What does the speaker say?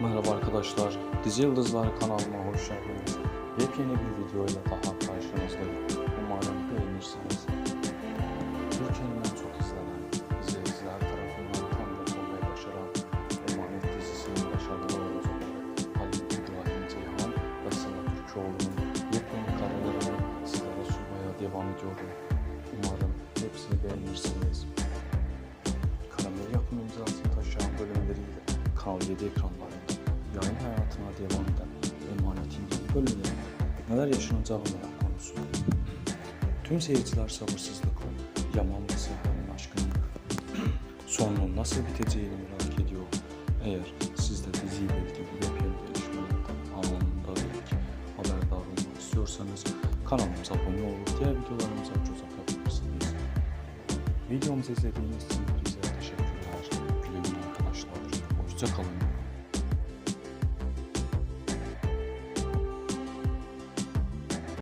Merhaba arkadaşlar, Dizi Yıldızlar kanalıma hoş geldiniz. Yepyeni bir video ile daha karşınızdayım. Umarım beğenirsiniz. Türkiye'nin en çok izlenen izleyiciler tarafından tanıdık olmayı başaran Emanet dizisinin başarılı oyuncuları Halil İbrahim Ceyhan ve Sıla Türkoğlu'nun yepyeni karelerini sizlere sunmaya devam ediyorum. Umarım hepsini beğenirsiniz. Karamel yapım imzasını taşıyan bölümleriyle Kanal 7 ekranlarında Bölümlerinde neler yaşanacağı merak konusu. Tüm seyirciler sabırsızlıkla Yaman ve Serhan'ın aşkının sonunun nasıl biteceğini merak ediyor. Eğer siz de diziyle ilgili yepyeni gelişmelerden anında ilk haberdar olmak istiyorsanız kanalımıza abone olup diğer videolarımıza göz atabilirsiniz. Videomuzu izlediğiniz için bize teşekkürler. Güle güle arkadaşlar. Hoşçakalın.